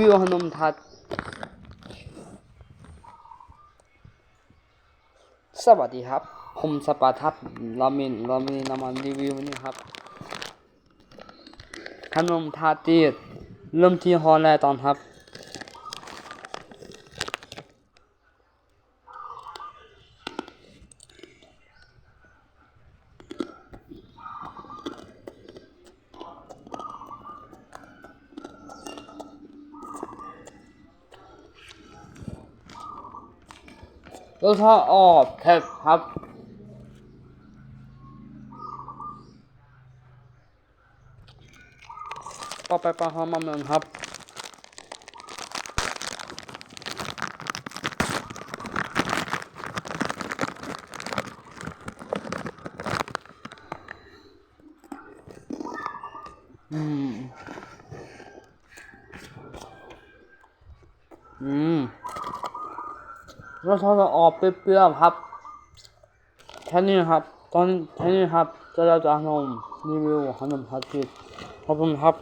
วิวขนมทัดสวัสดีครับ ผมสปาทับรามินรามินำมารีวิววันนี้ครับขนมทาตีดเริ่มที่ฮอลแลนด์ตอนครับ รสชาติออกเผ็ดครับต่อไปปลาหอมมะเมืองครับอืม อืม รสชาติออกเปรี้ยวๆครับ แค่นี้ครับ ตอนแค่นี้ครับจะเราจะทำรีวิวขนมพัดจิตขอบคุณครับ